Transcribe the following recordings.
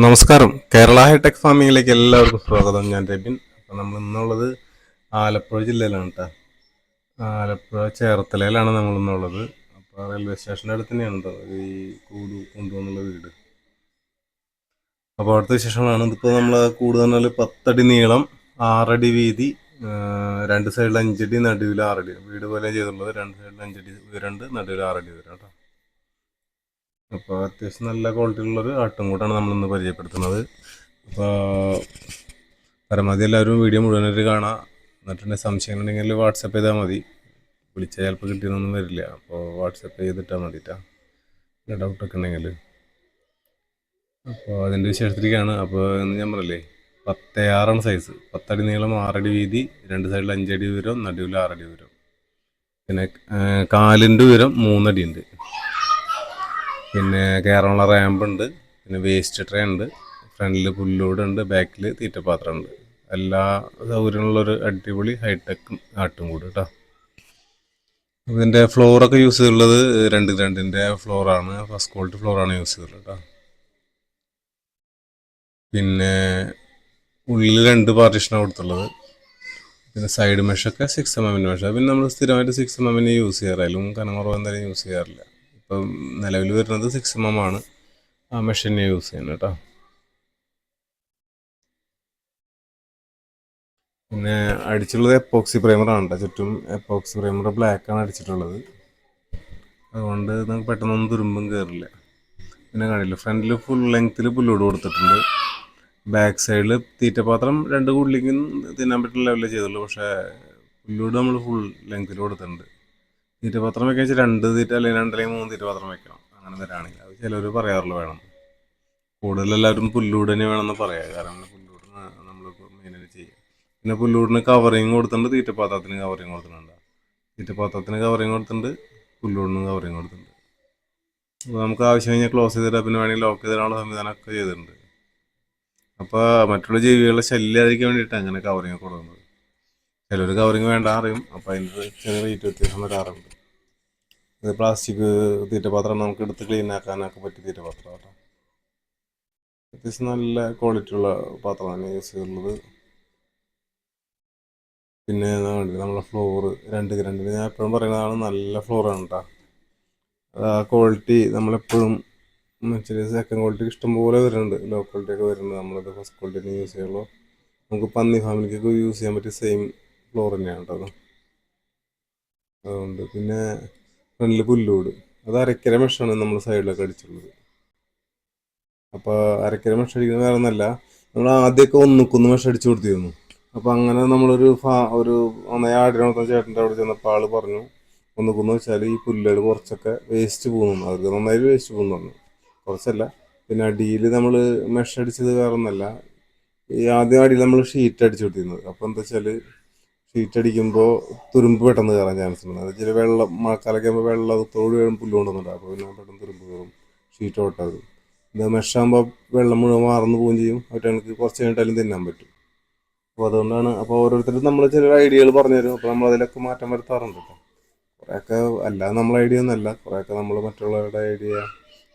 നമസ്കാരം. കേരള ഹൈടെക് ഫാമിങ്ങിലേക്ക് എല്ലാവർക്കും സ്വാഗതം. ഞാൻ രബിൻ. അപ്പം നമ്മൾ ഇന്നുള്ളത് ആലപ്പുഴ ജില്ലയിലാണ് കേട്ടോ ആലപ്പുഴ ചേർത്തലയിലാണ് നമ്മൾ ഇന്നുള്ളത്. അപ്പോൾ റെയിൽവേ സ്റ്റേഷന്റെ അടുത്ത് തന്നെയാണ് കേട്ടോ ഈ കൂട് കൊണ്ടുവന്നുള്ള വീട്. അപ്പോൾ അവിടുത്തെ വിശേഷങ്ങളാണ്. ഇതിപ്പോൾ നമ്മൾ കൂട് പറഞ്ഞാൽ പത്തടി നീളം ആറടി വീതി രണ്ട് സൈഡിൽ അഞ്ചടി നടുവിൽ ആറടി. വീട് പോലെ ചെയ്തിട്ടുള്ളത് രണ്ട് സൈഡിൽ അഞ്ചടി രണ്ട് നടുവിൽ ആറടി വരും കേട്ടോ അപ്പോൾ അത്യാവശ്യം നല്ല ക്വാളിറ്റി ഉള്ളൊരു ആട്ടുംകൂട്ടാണ് നമ്മളിന്ന് പരിചയപ്പെടുത്തുന്നത്. അപ്പോൾ പരമാവധി എല്ലാവരും വീഡിയോ മുഴുവനായിട്ട് കാണാം. എന്നിട്ടുണ്ടെങ്കിൽ സംശയങ്ങളുണ്ടെങ്കിൽ വാട്സപ്പ് ചെയ്താൽ മതി. വിളിച്ചാൽ ചിലപ്പോൾ കിട്ടിയതൊന്നും വരില്ല. അപ്പോൾ വാട്സപ്പ് ചെയ്തിട്ടാൽ മതിട്ടാ. ഡൗട്ടൊക്കെ ഉണ്ടെങ്കിൽ. അപ്പോൾ അതിന്റെ വിശേഷത്തിലേക്കാണ്. അപ്പോൾ എന്ന് ഞാൻ പറയില്ലേ പത്ത് ആറാണ് സൈസ് പത്തടി നീളം ആറടി വീതി രണ്ട് സൈഡിൽ അഞ്ചടി ഉയരം നടുവിൽ ആറടി ഉയരം. പിന്നെ കാലിന്റെ ഉയരം മൂന്നടി ഉണ്ട് പിന്നെ കയറാനുള്ള റാമ്പ് ഉണ്ട് പിന്നെ വേസ്റ്റ് ട്രേ ഉണ്ട് ഫ്രണ്ടിൽ പുല്ലോട് ഉണ്ട് ബാക്കിൽ തീറ്റപാത്രം ഉണ്ട് എല്ലാ സൗകര്യമുള്ളൊരു അടിപൊളി ഹൈടെക് ആട്ടും കൂടി കേട്ടോ ഇതിന്റെ ഫ്ലോറൊക്കെ യൂസ് ചെയ്തുള്ളത് രണ്ട് രണ്ടിന്റെ ഫ്ലോറാണ് ഫസ്റ്റ് ക്വാളിറ്റി ഫ്ലോറാണ് യൂസ് ചെയ്തിട്ടുള്ളത് കേട്ടോ പിന്നെ ഉള്ളിൽ രണ്ട് പാർട്ടീഷനാണ് കൊടുത്തുള്ളത്. പിന്നെ സൈഡ് മെഷൊക്കെ സിക്സ് എം എമ്മിന്റെ മെഷ പിന്നെ നമ്മൾ സ്ഥിരമായിട്ട് സിക്സ് എം എമ്മിന് യൂസ് ചെയ്യാറില്ല കനം കുറവ് എന്തായാലും യൂസ് ചെയ്യാറില്ല. ഇപ്പം നിലവിൽ വരുന്നത് സിക്സ് എം എം ആണ്. ആ മെഷീൻ യൂസ് ചെയ്യുന്നത് കേട്ടോ പിന്നെ അടിച്ചിട്ടുള്ളത് എപ്പോക്സി പ്രൈമറാണ് കേട്ടോ ചുറ്റും എപ്പോക്സി പ്രൈമർ ബ്ലാക്കാണ് അടിച്ചിട്ടുള്ളത്. അതുകൊണ്ട് നമുക്ക് പെട്ടെന്നൊന്നും തുരുമ്പും കയറില്ല പിന്നെ കാണില്ല ഫ്രണ്ടിൽ ഫുൾ ലെങ്ത്തിൽ പുല്ലോട് കൊടുത്തിട്ടുണ്ട്. ബാക്ക് സൈഡിൽ തീറ്റപാത്രം രണ്ട് കുള്ളിക്കും തിന്നാൻ പറ്റുന്ന ലെവലിൽ ചെയ്തുള്ളൂ. പക്ഷേ പുല്ലോട് നമ്മൾ ഫുൾ ലെങ്ത്തിൽ കൊടുത്തിട്ടുണ്ട്. തീറ്റപാത്രം വെക്കാൻ വെച്ചാൽ രണ്ട് തീറ്റ അല്ലെങ്കിൽ രണ്ട് അല്ലെങ്കിൽ മൂന്ന് തീറ്റപാത്രം വെക്കണം. അങ്ങനെ തരാണെങ്കിൽ അത് ചിലവർ പറയാറുള്ളൂ വേണം. കൂടുതൽ എല്ലാവരും പുല്ലൂട് തന്നെ വേണമെന്ന് പറയാം. കാരണം പുല്ലൂടിന് നമ്മൾ മെയിനായിട്ട് ചെയ്യും. പിന്നെ പുല്ലൂടിന് കവറിങ് കൊടുത്തിട്ടുണ്ട് തീറ്റപാത്രത്തിന് കവറിങ് കൊടുത്തിട്ടുണ്ട്. തീറ്റപാത്രത്തിന് കവറിങ് കൊടുത്തിട്ടുണ്ട് പുല്ലൂടിന് കവറിങ് കൊടുത്തിട്ടുണ്ട്. അപ്പോൾ നമുക്ക് ആവശ്യം കഴിഞ്ഞാൽ ക്ലോസ് ചെയ്തിട്ട് പിന്നെ വേണമെങ്കിൽ ലോക്ക് ചെയ്തിടാനുള്ള സംവിധാനമൊക്കെ ചെയ്തിട്ടുണ്ട്. അപ്പോൾ മറ്റുള്ള ജീവികളുടെ ശല്യം ശല്യമായിരിക്കാൻ വേണ്ടിയിട്ട് അങ്ങനെ കവറിങ് കൊടുക്കുന്നത്. ചിലർ കവറിങ് വേണ്ട അറിയും. അപ്പോൾ അതിന്റെ ചെറിയ റേറ്റ് വ്യത്യാസം വരാറുണ്ട്. ഇത് പ്ലാസ്റ്റിക് തീറ്റപാത്രം നമുക്ക് എടുത്ത് ക്ലീൻ ആക്കാനൊക്കെ പറ്റിയ തീറ്റപാത്രം കേട്ടോ. അത്യാവശ്യം നല്ല ക്വാളിറ്റി ഉള്ള പാത്രമാണ് യൂസ് ചെയ്തിട്ടുള്ളത് പിന്നെ നമ്മളെ ഫ്ലോറ് രണ്ട് രണ്ടിന് ഞാൻ എപ്പോഴും പറയുന്നതാണ് നല്ല ഫ്ലോറാണ് കേട്ടോ. ആ ക്വാളിറ്റി നമ്മളെപ്പോഴും ചെറിയ സെക്കൻഡ് ക്വാളിറ്റി ഇഷ്ടംപോലെ വരുന്നുണ്ട്. ലോ ക്വാളിറ്റി ഒക്കെ വരുന്നുണ്ട്. നമ്മളിത് ഫസ്റ്റ് ക്വാളിറ്റി യൂസ് ചെയ്യുള്ളൂ. നമുക്ക് പന്നി ഫാമിലിക്കൊക്കെ യൂസ് ചെയ്യാൻ പറ്റിയ സെയിം ഫ്ലോർ തന്നെയാണ് കേട്ടോ അത്. അതുകൊണ്ട് പിന്നെ ഫ്രണ്ടിൽ പുല്ലൂട് അത് അരക്കര മെഷാണ് നമ്മൾ സൈഡിലൊക്കെ അടിച്ചുള്ളത് അപ്പോൾ അരക്കര മെഷ അടിക്കുന്നത് വേറെ ഒന്നല്ല നമ്മൾ ആദ്യമൊക്കെ ഒന്നുക്കൊന്ന് മെഷ അടിച്ചു കൊടുത്തിരുന്നു. അപ്പോൾ അങ്ങനെ നമ്മളൊരു ഫാ ഒരു ഒന്നേ ആടിനോടത്ത ചേട്ടന്റെ അവിടെ ചെന്നപ്പോൾ ആൾ പറഞ്ഞു ഒന്നുക്കൊന്ന് വെച്ചാൽ ഈ പുല്ലുകൾ കുറച്ചൊക്കെ വേസ്റ്റ് പോകുന്നു. അവർക്ക് നന്നായിട്ട് വേസ്റ്റ് പോകുന്നു പറഞ്ഞു. കുറച്ചല്ല പിന്നെ അടിയിൽ നമ്മൾ മെഷ അടിച്ചത് വേറെ ഒന്നല്ല ഈ ആദ്യം അടിയിൽ നമ്മൾ ഷീറ്റ് അടിച്ചു കൊടുത്തിരുന്നത്. അപ്പോൾ എന്താ വെച്ചാൽ ഷീറ്റ് അടിക്കുമ്പോൾ തുരുമ്പ് പെട്ടെന്ന് കയറാൻ ചാൻസ് ഉണ്ട്. അത് ചില വെള്ളം മഴക്കാലൊക്കെ ആകുമ്പോൾ വെള്ളം തോട് വീഴും പുല്ല് കൊണ്ടുവന്നിട്ട് അപ്പോൾ പിന്നെ പെട്ടെന്ന് തുരുമ്പ് കയറും ഷീറ്റ് ഓട്ടാത് ഇത് മെഷാകുമ്പോൾ വെള്ളം മുഴുവൻ മാറുന്നു പോവുകയും ചെയ്യും. അവർക്ക് എനിക്ക് കുറച്ച് കഴിഞ്ഞിട്ടാലും തിന്നാൻ പറ്റും. അപ്പോൾ അതുകൊണ്ടാണ് അപ്പോൾ ഓരോരുത്തരും നമ്മൾ ചില ഐഡിയകൾ പറഞ്ഞു തരും. അപ്പോൾ നമ്മൾ അതിലൊക്കെ മാറ്റം വരുത്താറുണ്ട് കുറേയൊക്കെ അല്ലാതെ നമ്മളെ ഐഡിയ ഒന്നല്ല കുറേയൊക്കെ നമ്മൾ മറ്റുള്ളവരുടെ ഐഡിയ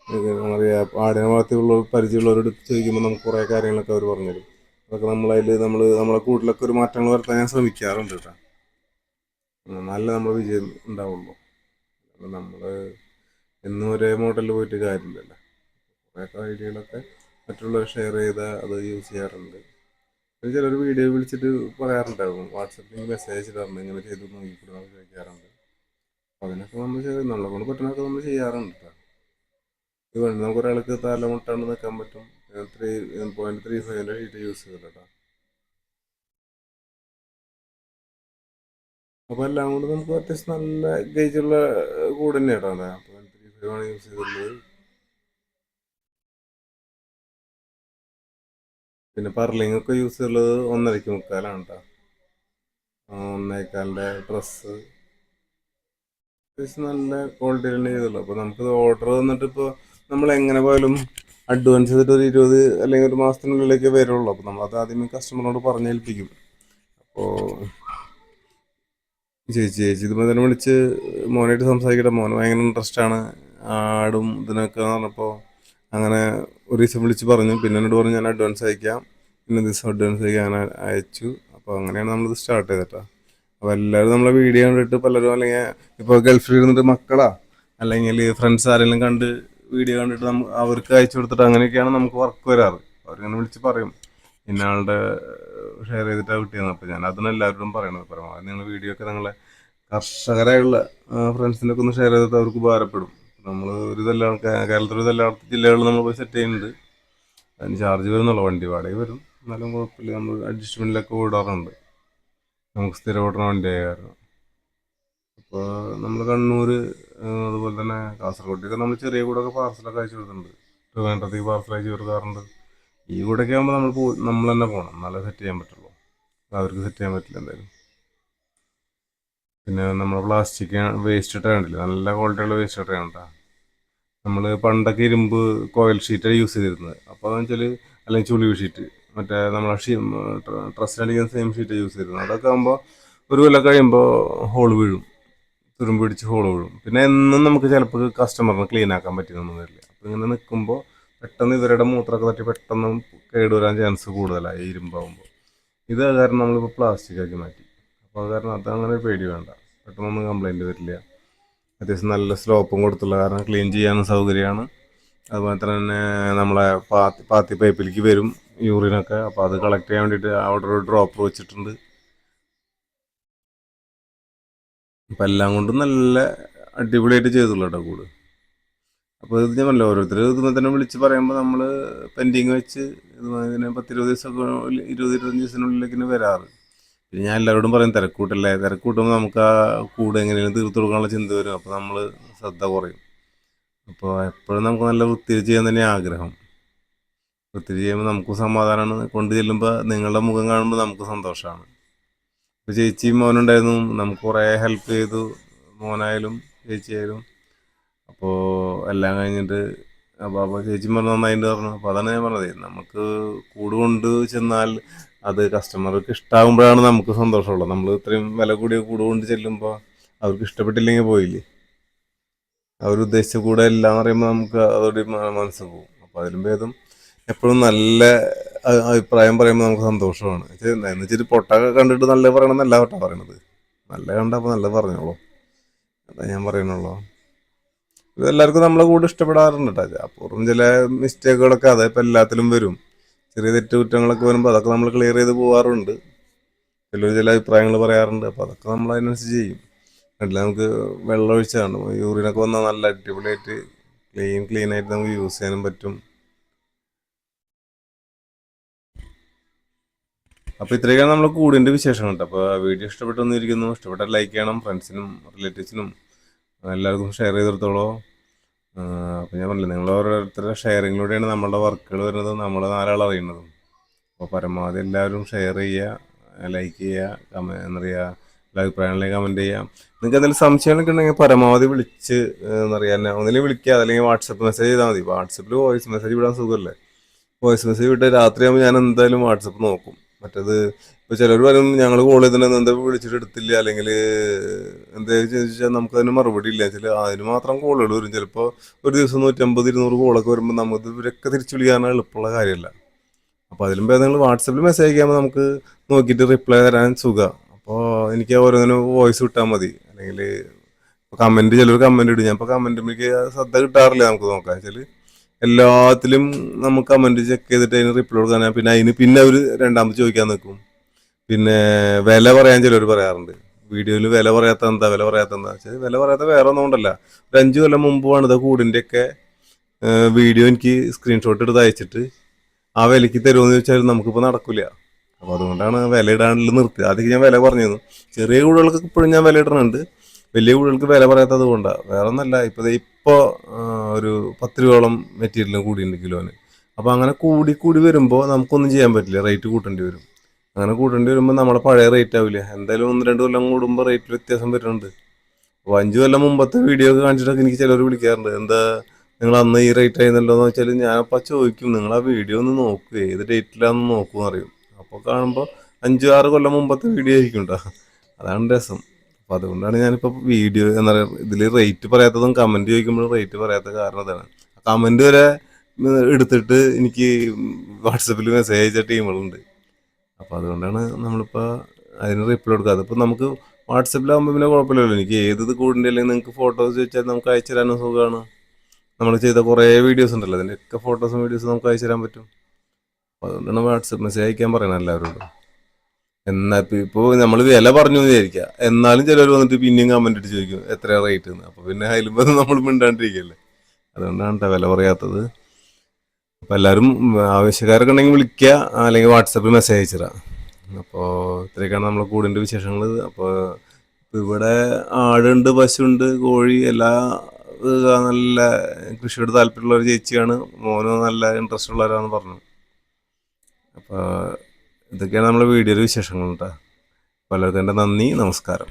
എന്താ പറയുക ആടിനെ വളർത്തിയുള്ള പരിചയമുള്ളവരോട് ചോദിക്കുമ്പോൾ നമുക്ക് കുറേ കാര്യങ്ങളൊക്കെ അവർ പറഞ്ഞു തരും. അതൊക്കെ നമ്മളതിൽ നമ്മൾ നമ്മളെ കൂട്ടിലൊക്കെ ഒരു മാറ്റങ്ങൾ വരുത്താൻ ഞാൻ ശ്രമിക്കാറുണ്ട് കേട്ടോ. നല്ല നമ്മൾ വിജയം ഉണ്ടാവുള്ളൂ. നമ്മൾ എന്നും ഒരേ മോഡലിൽ പോയിട്ട് കാര്യമില്ലല്ലോ. കുറേയൊക്കെ ഐഡിയകളൊക്കെ മറ്റുള്ളവർ ഷെയർ ചെയ്ത് അത് യൂസ് ചെയ്യാറുണ്ട്. പിന്നെ ചിലർ വീഡിയോ വിളിച്ചിട്ട് പറയാറുണ്ടാവും വാട്സപ്പിൽ മെസ്സേജ് ഇടാറുണ്ട്. ഇങ്ങനെ ചെയ്ത് നോക്കിക്കൂടെ ചോദിക്കാറുണ്ട്. അതിനൊക്കെ നമ്മൾ നമ്മളെ കൊണ്ട് പറ്റുന്നതൊക്കെ നമ്മൾ ചെയ്യാറുണ്ട് കേട്ടോ. ഇത് വേണ്ടി നമുക്ക് ഒരാൾക്ക് തലമുട്ടാണ്ട് നിൽക്കാൻ പറ്റും. ത്രീ പോയിന്റ് ത്രീ യൂസ് ചെയ്തിട്ട്. കേട്ടോ എല്ലാം കൊണ്ട് നമുക്ക് അത്യാവശ്യം നല്ല ഗേജുള്ള കൂട് തന്നെ കേട്ടോ പോയിന്റ് ത്രീ ഫൈവ് ആണ് യൂസ് ചെയ്തിട്ടുള്ളത്. പിന്നെ പർലിംഗ് ഒക്കെ യൂസ് ചെയ്തുള്ളത് ഒന്നരയ്ക്ക് മുക്കാലാണ് കേട്ടോ ഒന്നേക്കാലിന്റെ ഡ്രസ്സ് അത്യാവശ്യം നല്ല ക്വാളിറ്റി തന്നെ ചെയ്തുള്ളൂ അപ്പോൾ നമുക്ക് ഓർഡർ വന്നിട്ട് ഇപ്പോൾ നമ്മൾ എങ്ങനെ പോയാലും അഡ്വാൻസ് ചെയ്തിട്ട് ഒരു ഇരുപത് അല്ലെങ്കിൽ ഒരു മാസത്തിനുള്ളിലേക്ക് വരുള്ളൂ. അപ്പോൾ നമ്മളത് ആദ്യമേ കസ്റ്റമറിനോട് പറഞ്ഞേൽപ്പിക്കും അപ്പോൾ ചേച്ചി ചേച്ചി ഇതിപ്പോൾ തന്നെ വിളിച്ച് മോനായിട്ട് സംസാരിക്കട്ടെ. മോന് ഭയങ്കര ഇൻട്രസ്റ്റ് ആണ്. ആടും ഇതിനൊക്കെ എന്ന് പറഞ്ഞപ്പോൾ അങ്ങനെ ഒരു ദിവസം വിളിച്ച് പറഞ്ഞു. പിന്നെ എന്നോട് പറഞ്ഞു ഞാൻ അഡ്വാൻസ് അയക്കാം. പിന്നെ ദിവസം അഡ്വാൻസ് അയക്കാൻ അയച്ചു. അപ്പോൾ അങ്ങനെയാണ് നമ്മളിത് സ്റ്റാർട്ട് ചെയ്തിട്ടാ അപ്പോൾ എല്ലാവരും നമ്മളെ വീഡിയോ കണ്ടിട്ട് പലരും അല്ലെങ്കിൽ ഇപ്പോൾ ഗൾഫിൽ ഇരുന്നിട്ട് മക്കളാ അല്ലെങ്കിൽ ഫ്രണ്ട്സ് ആരെങ്കിലും കണ്ട് വീഡിയോ കണ്ടിട്ട് അവർക്ക് അയച്ചു കൊടുത്തിട്ട് അങ്ങനെയൊക്കെയാണ് നമുക്ക് വർക്ക് വരാറ്. അവരിങ്ങനെ വിളിച്ച് പറയും ഇന്ന ആളുടെ ഷെയർ ചെയ്തിട്ടാണ് കിട്ടിയത് അപ്പോൾ ഞാൻ അതിന് എല്ലാവരോടും പറയണത് പരമാവധി നിങ്ങൾ വീഡിയോ ഒക്കെ നിങ്ങളെ കർഷകരായുള്ള ഫ്രണ്ട്സിന്റെ ഒക്കെ ഒന്ന് ഷെയർ ചെയ്തിട്ട് അവർക്ക് ഉപകാരപ്പെടും. നമ്മൾ ഒരു ഇതെല്ലാം കേരളത്തിൽ ഒരു എല്ലാ ജില്ലകളിൽ നമ്മൾ പോയി സെറ്റ് ചെയ്യുന്നുണ്ട്. അതിന് ചാർജ് വരുന്നുള്ളൂ വണ്ടി വാടക വരും. എന്നാലും കുഴപ്പമില്ല നമ്മൾ അഡ്ജസ്റ്റ്മെന്റിലൊക്കെ ഓടാറുണ്ട് നമുക്ക് സ്ഥിരം ഓടുന്ന വണ്ടിയായ കാരണം. അപ്പോൾ നമ്മൾ കണ്ണൂർ അതുപോലെ തന്നെ കാസർഗോഡിലൊക്കെ നമ്മൾ ചെറിയ കൂടൊക്കെ പാർസലൊക്കെ അയച്ചു കൊടുക്കുന്നുണ്ട് ട്രിവാൻഡ്രത്തേക്ക് പാർസൽ അയച്ചു കൊടുക്കാറുണ്ട്. ഈ കൂടൊക്കെ ആകുമ്പോൾ നമ്മൾ പോ നമ്മൾ തന്നെ പോകണം എന്നാലേ സെറ്റ് ചെയ്യാൻ പറ്റുള്ളൂ. അവർക്ക് സെറ്റ് ചെയ്യാൻ പറ്റില്ല എന്തായാലും. പിന്നെ നമ്മൾ പ്ലാസ്റ്റിക് വേസ്റ്റ് ഇട്ട കണ്ടില്ല? നല്ല ക്വാളിറ്റിയുള്ള വേസ്റ്റ് ഇട്ട കണ്ടാ? നമ്മൾ പണ്ടൊക്കെ ഇരുമ്പ് കോയിൽ ഷീറ്റാണ് യൂസ് ചെയ്തിരുന്നത്. അപ്പോൾ എന്ന് വെച്ചാൽ അല്ലെങ്കിൽ ചുളിവ് ഷീറ്റ് മറ്റേ നമ്മളെ ഷീ ഡ്രസ്സിനടിക്കുന്ന സെയിം ഷീറ്റ് യൂസ് ചെയ്തിരുന്നത്. അതൊക്കെ ആകുമ്പോൾ ഒരു കൊല്ലം കഴിയുമ്പോൾ ഹോൾ വീഴും. തുരുമ്പ് പിടിച്ച് ഹോൾ വീഴും പിന്നെ എന്നും നമുക്ക് ചിലപ്പോൾ കസ്റ്റമറിന് ക്ലീൻ ആക്കാൻ പറ്റുന്നൊന്നും വരില്ല. അപ്പം ഇങ്ങനെ നിൽക്കുമ്പോൾ പെട്ടെന്ന് ഇവരുടെ മൂത്രമൊക്കെ തട്ടി പെട്ടെന്ന് കേടുവരാൻ ചാൻസ് കൂടുതലായി ഇരുമ്പാകുമ്പോൾ ഇത് കാരണം നമ്മളിപ്പോൾ പ്ലാസ്റ്റിക് ആക്കി മാറ്റി. അപ്പോൾ അത് കാരണം അത് അങ്ങനെ ഒരു പേടി വേണ്ട. പെട്ടെന്നൊന്നും കംപ്ലൈന്റ് വരില്ല. അത്യാവശ്യം നല്ല സ്ലോപ്പും കൊടുത്തുള്ള കാരണം ക്ലീൻ ചെയ്യാനും സൗകര്യമാണ്. അതുപോലെ തന്നെ നമ്മളെ പാത്തി പാത്തി പൈപ്പിലേക്ക് വരും യൂറിനൊക്കെ അപ്പോൾ അത് കളക്ട് ചെയ്യാൻ വേണ്ടിയിട്ട് അവിടെ ഒരു ഡ്രോപ്പർ വെച്ചിട്ടുണ്ട്. അപ്പം എല്ലാം കൊണ്ടും നല്ല അടിപൊളിയായിട്ട് ചെയ്തുള്ളൂ കേട്ടോ കൂട്. അപ്പോൾ ഇത് ഞാൻ പറഞ്ഞില്ല ഓരോരുത്തർ ഇതുപോലെ തന്നെ വിളിച്ച് പറയുമ്പോൾ നമ്മൾ പെൻഡിങ് വെച്ച് ഇതിനെ പത്തിരുപത് ദിവസമൊക്കെ ഇരുപത് ഇരുപത്തഞ്ച് ദിവസത്തിനുള്ളിലേക്ക് തന്നെ വരാറ്. പിന്നെ ഞാൻ എല്ലാവരോടും പറയും തിരക്കൂട്ടല്ലേ? തിരക്കൂട്ടുമ്പോൾ നമുക്ക് ആ കൂട് എങ്ങനെയാണ് തീർത്ത് കൊടുക്കാനുള്ള ചിന്ത വരും. അപ്പോൾ നമ്മൾ ശ്രദ്ധ കുറയും. അപ്പോൾ എപ്പോഴും നമുക്ക് നല്ല വൃത്തിയിൽ ചെയ്യാൻ തന്നെ ആഗ്രഹം. വൃത്തി ചെയ്യുമ്പോൾ നമുക്ക് സമാധാനമാണ് കൊണ്ട് ചെല്ലുമ്പോൾ നിങ്ങളുടെ മുഖം കാണുമ്പോൾ നമുക്ക് സന്തോഷമാണ് ചേച്ചിയും മോനുണ്ടായിരുന്നു. നമുക്ക് കുറേ ഹെൽപ്പ് ചെയ്തു. മോനായാലും ചേച്ചിയായാലും. അപ്പോൾ എല്ലാം കഴിഞ്ഞിട്ട് അപ്പോൾ അപ്പോൾ ചേച്ചി പറഞ്ഞു നന്നായിട്ട് പറഞ്ഞു. അപ്പോൾ അതാണ് ഞാൻ പറഞ്ഞത്. നമുക്ക് കൂട് കൊണ്ട് ചെന്നാൽ അത് കസ്റ്റമർക്ക് ഇഷ്ടമാകുമ്പോഴാണ് നമുക്ക് സന്തോഷമുള്ളത്. നമ്മൾ ഇത്രയും വില കൂടിയ കൂട് കൊണ്ട് ചെല്ലുമ്പോൾ അവർക്ക് ഇഷ്ടപ്പെട്ടില്ലെങ്കിൽ പോയില്ലേ? അവരുദ്ദേശിച്ച കൂടെ എല്ലാം അറിയുമ്പോൾ നമുക്ക് അതോടെ മനസ്സ് പോകും. അപ്പോൾ അതിലും ഭേദം എപ്പോഴും നല്ല അഭിപ്രായം പറയുമ്പോൾ നമുക്ക് സന്തോഷമാണ്. എന്ന് വെച്ചിട്ട് പൊട്ടൊക്കെ കണ്ടിട്ട് നല്ല പറയണമെന്നല്ല പൊട്ട പറയണത്. നല്ല കണ്ടപ്പോൾ നല്ല പറഞ്ഞോളൂ. അതാ ഞാൻ പറയണുള്ളൂ ഇതെല്ലാവർക്കും നമ്മളെ കൂടെ ഇഷ്ടപ്പെടാറുണ്ട് കേട്ടോ. അപ്പുറം ചില മിസ്റ്റേക്കുകളൊക്കെ അതെ ഇപ്പം എല്ലാത്തിലും വരും. ചെറിയ തെറ്റുകുറ്റങ്ങളൊക്കെ വരുമ്പോൾ അതൊക്കെ നമ്മൾ ക്ലിയർ ചെയ്ത് പോകാറുണ്ട് ചിലർ ചില അഭിപ്രായങ്ങൾ പറയാറുണ്ട്. അപ്പോൾ അതൊക്കെ നമ്മൾ അതിനനുസരിച്ച് ചെയ്യും. എന്നിട്ട് നമുക്ക് വെള്ളം ഒഴിച്ചാണ് യൂറിനൊക്കെ വന്നാൽ നല്ല അടിപൊളിയായിട്ട് ക്ലീൻ ക്ലീൻ ആയിട്ട് നമുക്ക് യൂസ് ചെയ്യാനും പറ്റും. അപ്പോൾ ഇത്രയൊക്കെയാണ് നമ്മൾ കൂടിന്റെ വിശേഷം കേട്ടോ. അപ്പോൾ വീഡിയോ ഇഷ്ടപ്പെട്ടൊന്നിരിക്കുന്നു ഇഷ്ടപ്പെട്ട ലൈക്ക് ചെയ്യണം. ഫ്രണ്ട്സിനും റിലേറ്റീവ്സിനും എല്ലാവർക്കും ഷെയർ ചെയ്തെടുത്തോളൂ അപ്പോൾ ഞാൻ പറഞ്ഞില്ല നിങ്ങൾ ഓരോരുത്തരുടെ ഷെയറിങ്ങിലൂടെയാണ് നമ്മളുടെ വർക്കുകൾ വരുന്നത്. നമ്മൾ നാലാൾ അറിയുന്നത്. അപ്പോൾ പരമാവധി എല്ലാവരും ഷെയർ ചെയ്യുക ലൈക്ക് ചെയ്യുക എന്താ പറയുക എല്ലാ അഭിപ്രായങ്ങളിലേക്ക് കമന്റ് ചെയ്യാം നിങ്ങൾക്ക് എന്തെങ്കിലും സംശയങ്ങളൊക്കെ ഉണ്ടെങ്കിൽ പരമാവധി വിളിച്ച് എന്താ പറയുക എന്നെ ഒന്നില്ലെങ്കിൽ വിളിക്കുക. അല്ലെങ്കിൽ വാട്സപ്പ് മെസ്സേജ് ചെയ്താൽ മതി. വാട്സപ്പിൽ വോയിസ് മെസ്സേജ് വിടാൻ സുഖമല്ലേ വോയിസ് മെസ്സേജ് വിട്ട് രാത്രിയാകുമ്പോൾ ഞാൻ എന്തായാലും വാട്സപ്പ് നോക്കും. മറ്റേത് ഇപ്പൊ ചിലർ പറയും ഞങ്ങൾ കോൾ ചെയ്തിട്ട് എന്താ വിളിച്ചിട്ട് എടുത്തില്ല. അല്ലെങ്കിൽ എന്താ ചോദിച്ചാൽ നമുക്ക് അതിന് മറുപടി ഇല്ല. ചില അതിന് മാത്രം കോളുകൾ വരും. ചിലപ്പോൾ ഒരു ദിവസം നൂറ്റമ്പത് ഇരുന്നൂറ് കോളൊക്കെ വരുമ്പോൾ നമുക്ക് ഇവരൊക്കെ തിരിച്ചു വിളിക്കാനാണ് എളുപ്പമുള്ള കാര്യമല്ല. അപ്പോൾ അതിലും ഭേദം നിങ്ങൾ വാട്സപ്പിൽ മെസ്സേജ് അയക്കുമ്പോൾ നമുക്ക് നോക്കിയിട്ട് റിപ്ലൈ തരാൻ സുഖം. അപ്പോൾ എനിക്ക് ഓരോന്നിനും വോയിസ് വിട്ടാൽ മതി. അല്ലെങ്കിൽ കമന്റ് ചിലർ കമന്റ് ഇടും. ഞാൻ ഇപ്പോൾ കമന്റ് എനിക്ക് ശ്രദ്ധ കിട്ടാറില്ല നമുക്ക് നോക്കാൻ. വെച്ചാൽ എല്ലാത്തിലും നമുക്ക് കമന്റ് ചെക്ക് ചെയ്തിട്ട് അതിന് റിപ്ലൈ കൊടുക്കാൻ പിന്നെ അതിന് പിന്നെ അവർ രണ്ടാമത് ചോദിക്കാൻ നിൽക്കും പിന്നെ വില പറയാൻ ചിലർ പറയാറുണ്ട്. വീഡിയോയിൽ വില പറയാത്ത എന്താ വില പറയാത്ത എന്താ? വെച്ചാൽ വില പറയാത്ത വേറെ ഒന്നും കൊണ്ടല്ല. ഒരു അഞ്ച് കൊല്ലം മുമ്പാണ് ഇത് കൂടിന്റെ ഒക്കെ വീഡിയോ എനിക്ക് സ്ക്രീൻഷോട്ട് എടുത്ത് അയച്ചിട്ട് ആ വിലയ്ക്ക് തരുമെന്ന് ചോദിച്ചാൽ നമുക്കിപ്പോൾ നടക്കില്ല അപ്പോൾ അതുകൊണ്ടാണ് വില ഇടാനുള്ള നിർത്തി ആദ്യം ഞാൻ വില പറഞ്ഞിരുന്നു. ചെറിയ കൂടുതലൊക്കെ ഇപ്പോഴും ഞാൻ വില ഇടുന്നുണ്ട്. വലിയ കൂടുകൾക്ക് വില പറയാത്തത് കൊണ്ടാണ് വേറെ ഒന്നല്ല. ഇപ്പോൾ ഇപ്പോൾ ഒരു പത്ത് രൂപയോളം മെറ്റീരിയലും കൂടിയുണ്ട് കിലോന്. അപ്പോൾ അങ്ങനെ കൂടി കൂടി വരുമ്പോൾ നമുക്കൊന്നും ചെയ്യാൻ പറ്റില്ല. റേറ്റ് കൂട്ടേണ്ടി വരും. അങ്ങനെ കൂട്ടേണ്ടി വരുമ്പോൾ നമ്മളെ പഴയ റേറ്റ് ആവില്ല എന്തായാലും ഒന്ന് രണ്ട് കൊല്ലം കൂടുമ്പോൾ റേറ്റ് വ്യത്യാസം വരുന്നുണ്ട്. അപ്പോൾ അഞ്ച് കൊല്ലം മുമ്പത്തെ വീഡിയോ ഒക്കെ കാണിച്ചിട്ടൊക്കെ എനിക്ക് ചിലർ വിളിക്കാറുണ്ട്. എന്താ നിങ്ങൾ അന്ന് ഈ റേറ്റ് ആയിരുന്നല്ലോ എന്ന് വെച്ചാൽ ഞാൻ ഞാനപ്പോൾ ചോദിക്കും നിങ്ങൾ ആ വീഡിയോ ഒന്ന് നോക്കുക ഏത് ഡേറ്റിലാണെന്ന് നോക്കുമെന്ന് അറിയും അപ്പോൾ കാണുമ്പോൾ അഞ്ച് ആറ് കൊല്ലം മുമ്പത്തെ വീഡിയോ ആയിരിക്കും കേട്ടോ അതാണ് രസം. അപ്പോൾ അതുകൊണ്ടാണ് ഞാനിപ്പോൾ വീഡിയോ എന്താ പറയുക ഇതിൽ റേറ്റ് പറയാത്തതും കമന്റ് ചോദിക്കുമ്പോഴും റേറ്റ് പറയാത്ത കാരണം അതാണ്. കമന്റ് വരെ എടുത്തിട്ട് എനിക്ക് വാട്സപ്പിൽ മെസ്സേജ് അയച്ച ടീമുകളുണ്ട്. അപ്പോൾ അതുകൊണ്ടാണ് നമ്മളിപ്പോൾ അതിന് റിപ്ലൈ കൊടുക്കാതെ അതിപ്പോ നമുക്ക് വാട്സപ്പിലാകുമ്പോൾ പിന്നെ കുഴപ്പമില്ലല്ലോ. എനിക്ക് ഏത് കൂടിന്റെ അല്ലെങ്കിൽ നിങ്ങൾക്ക് ഫോട്ടോസ് ചോദിച്ചാൽ നമുക്ക് അയച്ചു തരാനും സുഖമാണ്. നമ്മൾ ചെയ്ത കുറേ വീഡിയോസ് ഉണ്ടല്ലോ. അതിന്റെയൊക്കെ ഫോട്ടോസും വീഡിയോസും നമുക്ക് അയച്ചു തരാൻ പറ്റും. അപ്പോൾ അതുകൊണ്ടാണ് വാട്സപ്പ് മെസ്സേജ് അയക്കാൻ പറയണം എല്ലാവരോടും. എന്നാൽ ഇപ്പോൾ നമ്മൾ വില പറഞ്ഞു വിചാരിക്ക. എന്നാലും ചിലർ വന്നിട്ട് പിന്നെയും കമന്റ് ഇട്ട് ചോദിക്കും എത്ര റേറ്റ് എന്ന് അപ്പോൾ പിന്നെ അതിലും നമ്മൾ മിണ്ടാണ്ടിരിക്കല്ലേ. അതുകൊണ്ടാണ് വില പറയാത്തത്. അപ്പോൾ എല്ലാവരും ആവശ്യക്കാരൊക്കെ ഉണ്ടെങ്കിൽ വിളിക്കുക അല്ലെങ്കിൽ വാട്സപ്പിൽ മെസ്സേജ് അയച്ചിടാം. അപ്പോൾ ഇത്രയൊക്കെയാണ് നമ്മളെ കൂടിന്റെ വിശേഷങ്ങൾ അപ്പോൾ ഇവിടെ ആടുണ്ട് പശുണ്ട് കോഴി എല്ലാ നല്ല കൃഷിയോട് താല്പര്യമുള്ള ഒരു ചേച്ചിയാണ് മോനോ നല്ല ഇൻട്രസ്റ്റ് ഉള്ളവരാണെന്ന് പറഞ്ഞു. അപ്പോൾ ഇതൊക്കെയാണ് നമ്മുടെ വീഡിയോയുടെ വിശേഷങ്ങൾ കേട്ടോ. പലർക്കും നന്ദി നമസ്കാരം.